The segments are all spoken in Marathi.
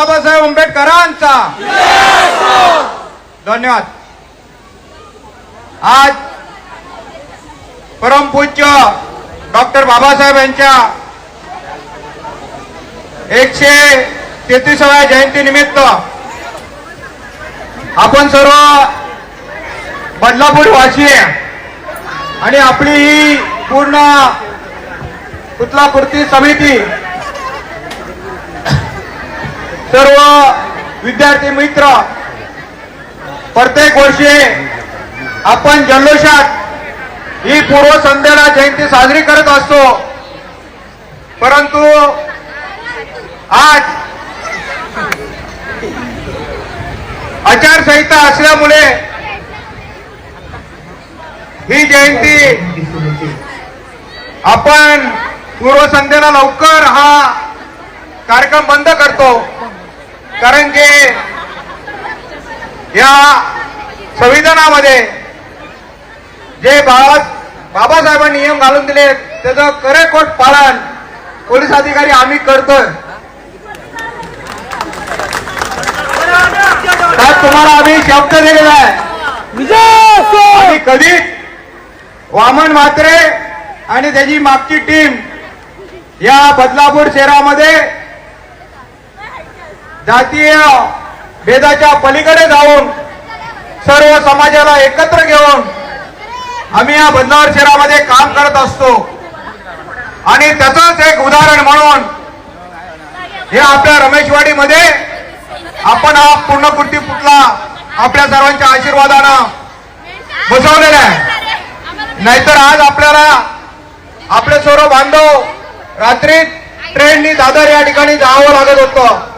बाबासाहेब आंबेडकरांचा. धन्यवाद. आज परमपूज्य डॉक्टर बाबासाहेब यांच्या एकशे तेहतीसाव्या जयंती निमित्त आपण सर्व बदलापूर वासी आणि आपली ही पूर्ण पुतला पूर्ती समिती सर्व विद्यार्थी मित्र प्रत्येक वर्षी आपण जल्लोषात ही पूर्वसंध्येला जयंती साजरी करत असतो. परंतु आज आचारसंहिता असल्यामुळे ही जयंती आपण पूर्वसंध्येला लवकर हा कार्यक्रम बंद करतो. कारण की या संविधानामध्ये जे बाबा बाबासाहेबांनी नियम घालून दिले त्याचं करेकोट पालन पोलीस अधिकारी आम्ही करतोय. तुम्हाला आम्ही शब्द दिलेला आहे. आणि कधीच वामन म्हात्रे आणि त्याची मागची टीम या बदलापूर शहरामध्ये जातीय भेदाच्या पलीकडे जाऊन सर्व समाजाला एकत्र घेऊन आम्ही या बदलापूर शहरामध्ये काम करत असतो. आणि त्याचंच एक उदाहरण म्हणून हे आपल्या रमेशवाडीमध्ये आपण हा पूर्णकृती पुतला आपल्या सर्वांच्या आशीर्वादानं बसवलेला आहे. नाहीतर आज आपल्याला आपले सर्व बांधव रात्री ट्रेननी दादर या ठिकाणी जावं लागत होतं.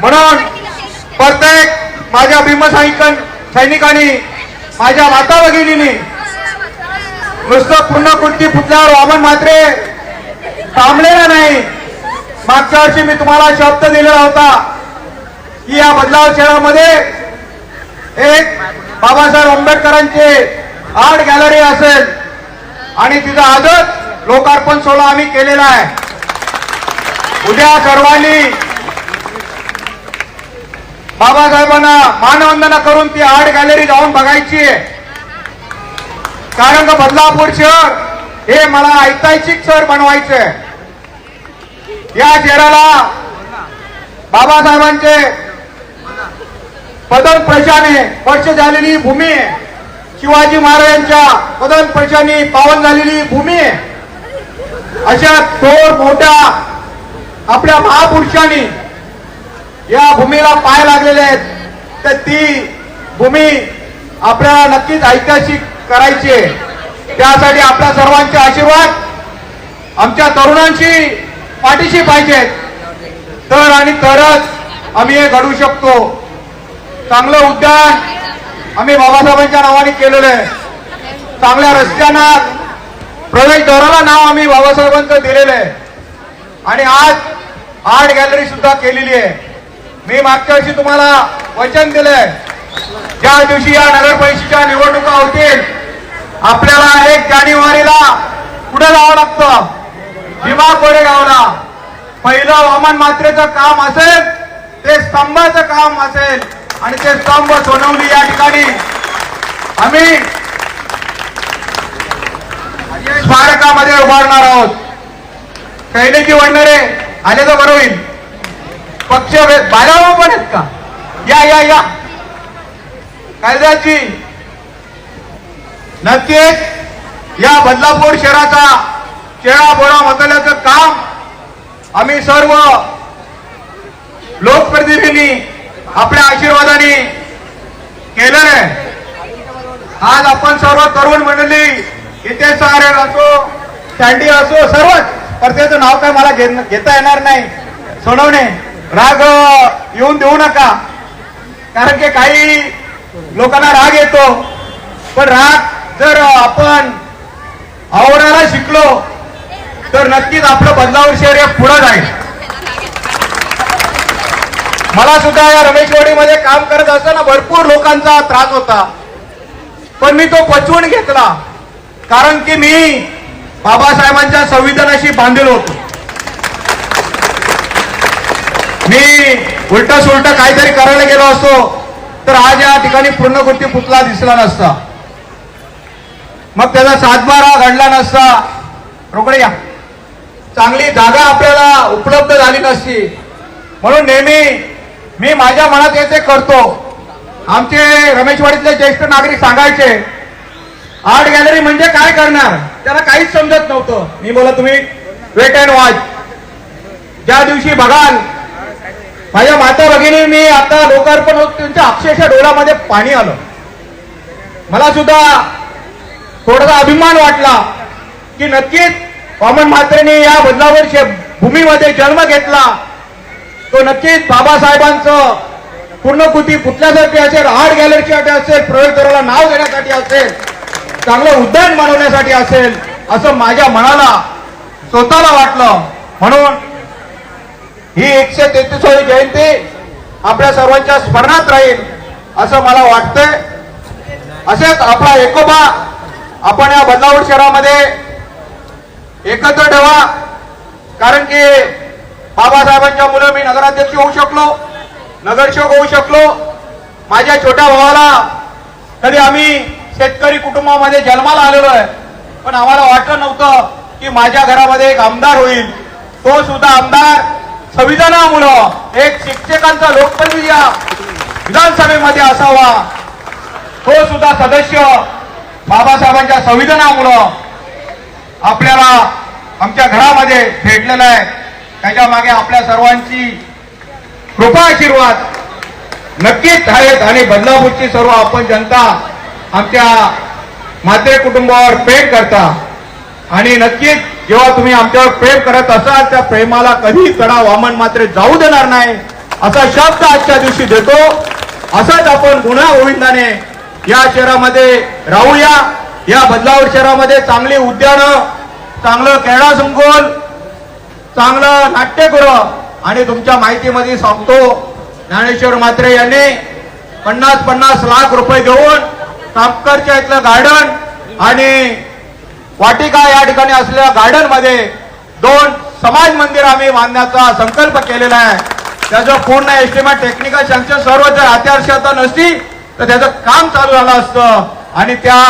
म्हणून प्रत्येक माझ्या भीमसैनिक सैनिकांनी माझ्या माता भगिनींनी नुसतं पूर्णकृती पुतल्यावर वामन मात्रे थांबलेला नाही. मागच्या वर्षी मी तुम्हाला शब्द दिलेला होता की या बदलाव शहरामध्ये एक बाबासाहेब आंबेडकरांचे आर्ट गॅलरी असेल आणि तिचा आजच लोकार्पण सोहळा आम्ही केलेला आहे. उद्या सर्वांनी बाबासाहेबांना मानवंदना करून ती आर्ट गॅलरी जाऊन बघायची. आहे कारण का बदलापूर शहर हे मला ऐतिहासिक शहर बनवायचे. या शहराला बाबासाहेबांचे पदन प्रशाने वर्ष झालेली भूमी आहे शिवाजी महाराजांच्या पदन प्रशाने पावन झालेली भूमी आहे अशा थोर मोठ्या आपल्या महापुरुषांनी या भूमीला पाय लागलेले आहेत. तर ती भूमी आपल्याला नक्कीच ऐतिहासिक करायची आहे. त्यासाठी आपल्या सर्वांचे आशीर्वाद आमच्या तरुणांशी पाठीशी पाहिजेत तर आणि तरच आम्ही हे घडू शकतो. चांगलं उद्यान आम्ही बाबासाहेबांच्या नावाने केलेलं आहे. चांगल्या रस्त्यांना प्रवेशद्वाराला नाव आम्ही बाबासाहेबांचं दिलेलं आहे. आणि आज आर्ट गॅलरी सुद्धा केलेली आहे. मी मागच्या वर्षी तुम्हाला वचन दिलंय. ज्या दिवशी या नगर परिषदेच्या निवडणुका होतील आपल्याला एक जानेवारीला पुढे जावं लागतं? भीमा कोरेगावला. पहिलं हवामान मात्रेचं काम असेल ते स्तंभाचं काम असेल आणि ते स्तंभ सोनवली या ठिकाणी. आम्ही स्मारकामध्ये उभारणार आहोत. कैलेजी वडणारे आले तर बरं होईल. पक्ष बाजारावर पण आहेत का? या या या. कायद्याची नक्कीच या बदलापूर शहराचा चेहरा बोळा मतल्याचं काम आम्ही सर्व लोकप्रतिनिधींनी आपल्या आशीर्वादाने केलं आहे. आज आपण सर्व तरुण मंडळी इथे सारे असो सँडी असो सर्वच प्रत्येकाचं नाव काय मला घेता येणार नाही. सोडवणे राग येऊन देऊ नका. कारण की काही लोकांना राग येतो. पण राग जर आपण आवडायला शिकलो तर नक्कीच आपलं बदलावर शहर हे पुढं जाईल. मला सुद्धा या रमेशवाडीमध्ये काम करत असताना भरपूर लोकांचा त्रास होता. पण मी तो पचवून घेतला. कारण की मी बाबासाहेबांच्या संविधानाशी बांधील होतो. मी उलट सुलट काहीतरी करायला गेलो असतो तर आज या ठिकाणी पूर्णकृती पुतला दिसला नसता. मग त्याचा सातबारा घडला नसता. रोकडे या. चांगली जागा आपल्याला उपलब्ध झाली नसती. म्हणून नेहमी मी माझ्या मनात येते करतो. आमचे रमेशवाडीतले ज्येष्ठ नागरिक सांगायचे आर्ट गॅलरी म्हणजे काय करणार? त्याला काहीच समजत नव्हतं. मी बोला तुम्ही वेट अँड वॉच. ज्या दिवशी बघाल माझ्या माता भगिनी मी आता लोकार्पण होत त्यांच्या अक्षरशः डोळ्यामध्ये पाणी आलं. मला सुद्धा थोडासा अभिमान वाटला की नक्कीच वामन म्हात्रेने या बदलावर भूमीमध्ये जन्म घेतला. तो नक्कीच बाबासाहेबांचं पूर्णकृती पुतल्यासाठी असेल आर्ट गॅलरीसाठी असेल प्रयोगदराला नाव देण्यासाठी असेल चांगलं उद्यान बनवण्यासाठी असेल असं माझ्या मनाला स्वतःला वाटलं. म्हणून ही एकशे तेहतीसावी जयंती आपल्या सर्वांच्या स्मरणात राहील असं मला वाटतंय. असेच आपला एकोबा आपण या बदलापूर शहरामध्ये एकत्र ठेवा. कारण की बाबासाहेबांच्या मुलं मी नगराध्यक्ष होऊ शकलो नगरसेवक होऊ शकलो. माझ्या छोट्या भावाला कधी आम्ही शेतकरी कुटुंबामध्ये जन्माला आलेलो आहे. पण आम्हाला वाटलं नव्हतं की माझ्या घरामध्ये एक आमदार होईल. तो सुद्धा आमदार. संविधानामुळं एक शिक्षकांचा लोकप्रतिनिधी या विधानसभेमध्ये असावा तो सुद्धा सदस्य बाबासाहेबांच्या संविधानामुळं आपल्याला आमच्या घरामध्ये भेटलेला आहे. त्याच्यामागे आपल्या सर्वांची कृपा आशीर्वाद. नक्कीच आहेत आणि बदलापूरची सर्व आपण जनता आमच्या मात्रे कुटुंबावर प्रेम करता. आणि नक्कीच जेव्हा तुम्ही आमच्यावर प्रेम करत असाल त्या प्रेमाला कधी तडा वामन मात्र जाऊ देणार नाही असा शब्द आजच्या दिवशी देतो. असाच आपण गुन्हा गोविंदाने या शहरामध्ये राहूया. या बदलावर शहरामध्ये चांगली उद्यानं चांगलं क्रीडा संकुल चांगलं नाट्यगृह आणि तुमच्या माहितीमध्ये सांगतो ज्ञानेश्वर म्हात्रे यांनी पन्नास पन्नास लाख रुपये देऊन तापकरच्या इथलं गार्डन आणि वाटिका या ठिकाणी असलेल्या गार्डनमध्ये दोन समाज मंदिर आम्ही बांधण्याचा संकल्प केलेला आहे. त्याचं पूर्ण एस्टिमेट टेक्निकल सँक्शन सर्व जर अत्यावश्यकता नसती तर त्याचं काम चालू झालं असतं. आणि त्या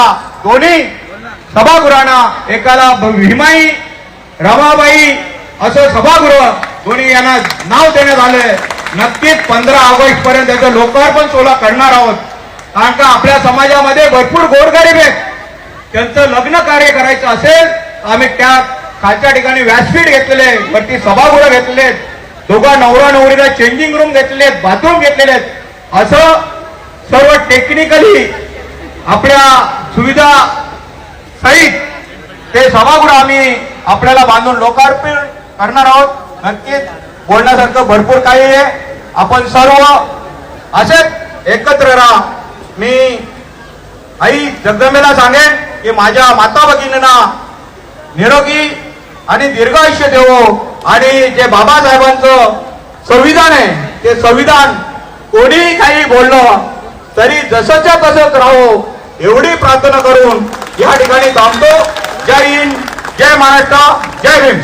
दोन्ही सभागृहांना एकाला भीमाई रमाबाई असं सभागृह दोन्ही यांना नाव देण्यात आले नक्कीच पंधरा ऑगस्ट पर्यंत त्याचं लोकार्पण सोहळा करणार आहोत. कारण का आपल्या समाजामध्ये भरपूर गोरगरीब आहेत. त्यांचं लग्न कार्य करायचं असेल आम्ही त्या खालच्या ठिकाणी व्यासपीठ घेतलेले वरती सभागृह घेतलेले दोघा नवरा नवरीला चेंजिंग रूम घेतलेले आहेत बाथरूम घेतलेले आहेत. असं सर्व टेक्निकली आपल्या सुविधा सहित ते सभागृह आम्ही आपल्याला बांधून लोकार्पण करणार आहोत. नक्कीच बोलण्यासारखं भरपूर काही आहे. आपण सर्व असेच एकत्र राहा. मी आई जगदंबेला सांगेन की माझ्या माता भगिनींना निरोगी आणि दीर्घायुष्य देवो आणि जे बाबासाहेबांचं संविधान आहे ते संविधान कोणीही काही बोललं तरी जसंच्या तसंच राहो एवढी प्रार्थना करून या ठिकाणी थांबतो. जय हिंद जय महाराष्ट्र जय भीम